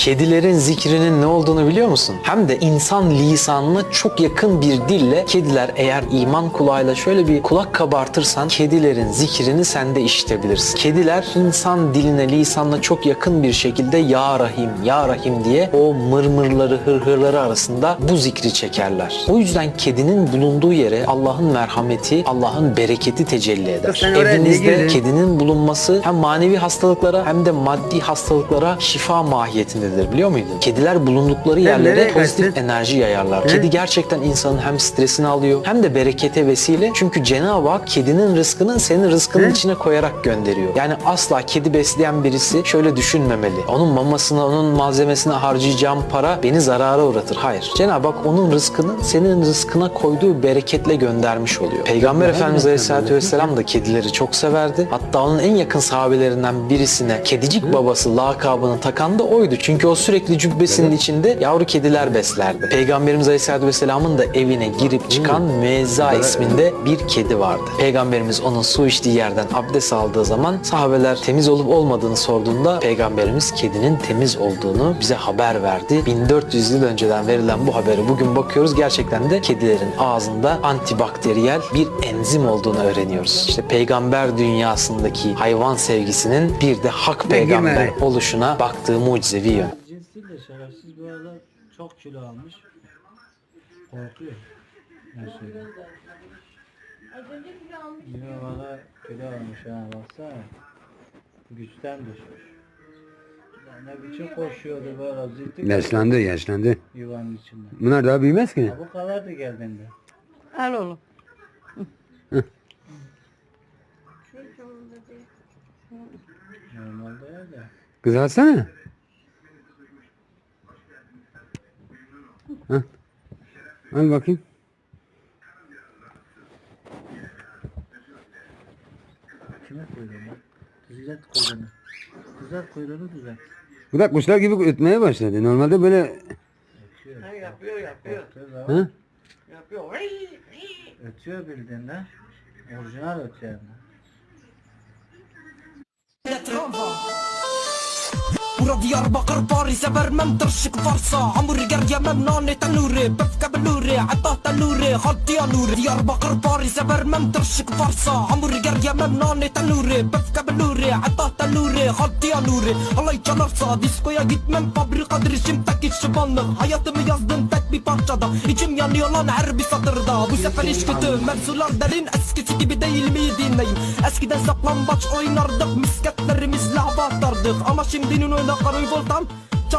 Kedilerin zikrinin ne olduğunu biliyor musun? Hem de insan lisanına çok yakın bir dille kediler eğer iman kulağıyla şöyle bir kulak kabartırsan kedilerin zikrini sen de işitebilirsin. Kediler insan diline lisanla çok yakın bir şekilde Ya Rahim, Ya Rahim diye o mırmırları, hırhırları arasında bu zikri çekerler. O yüzden kedinin bulunduğu yere Allah'ın merhameti, Allah'ın bereketi tecelli eder. Evinizde kedinin bulunması hem manevi hastalıklara hem de maddi hastalıklara şifa mahiyetindedir biliyor muydun? Kediler bulundukları yerlere nereye pozitif enerji yayarlar. Kedi gerçekten insanın hem stresini alıyor hem de berekete vesile. Çünkü Cenab-ı Hak kedinin rızkını senin rızkının He? içine koyarak gönderiyor. Yani asla kedi besleyen birisi şöyle düşünmemeli. Onun mamasına, onun malzemesine harcayacağım para beni zarara uğratır. Hayır. Cenab-ı Hak onun rızkını senin rızkına koyduğu bereketle göndermiş oluyor. Peygamber Efendimiz Aleyhisselatü Vesselam da kedileri çok severdi. Hatta onun en yakın sahabelerinden birisine kedicik babası lakabını takan da oydu. Çünkü o sürekli cübbesinin içinde yavru kediler beslerdi. Peygamberimiz Aleyhisselatü Vesselam'ın da evine girip çıkan Müezza isminde bir kedi vardı. Peygamberimiz onun su içtiği yerden abdest aldığı zaman sahabeler temiz olup olmadığını sorduğunda Peygamberimiz kedinin temiz olduğunu bize haber verdi. 1400 yıl önceden verilen bu haberi bugün bakıyoruz gerçekten de kedilerin ağzında antibakteriyel bir enzim olduğunu öğreniyoruz. İşte peygamber dünyasındaki hayvan sevgisinin bir de hak peygamber oluşuna baktığı mucizevi yön. Şerefsiz bu arada çok kilo almış. Korkuyor. Her şeyden. Az önce kilo almış. Yine bana kilo almış ha baksana. Güçten düşmüş. Ya Ne biçim koşuyordu böyle zilti Yaşlandı yaşlandı. yuvanın içinde. Bunlar daha büyümez ki. Ya bu kadardı geldiğinde. Al oğlum. Normalde öyle. Kız Hah. Al bakayım. Kime kuyruğunu? Düzelt kuyruğunu. Düzelt kuyruğunu düzelt. Bu da kuşlar gibi ötmeye başladı. Normalde böyle Ötüyor. yapıyor yapıyor. Ötüyor zaman ha? ötüyor bildiğinde. Orijinal ötüyor. Bura Diyarbakır Paris'e vermem tırşık varsa Hamburger yemem nane tanuri Pefke beluri Atah tanuri Hatiya nuri Diyarbakır Paris'e vermem tırşık varsa Hamburger yemem nane tanuri Pefke beluri Atah tanuri Hatiya nuri Alay çalarsa diskoya gitmem Fabrikadır işim tek iş şıbanlık Hayatımı yazdım tek bir parçada İçim yanıyor lan her bir satırda. Bu sefer iş kötü Mevzular derin eskisi gibi değil mi dinleyin Eskiden saklambaç oynardık Misketlerimizle hava atardık Ama şimdinin oyuna karı voltam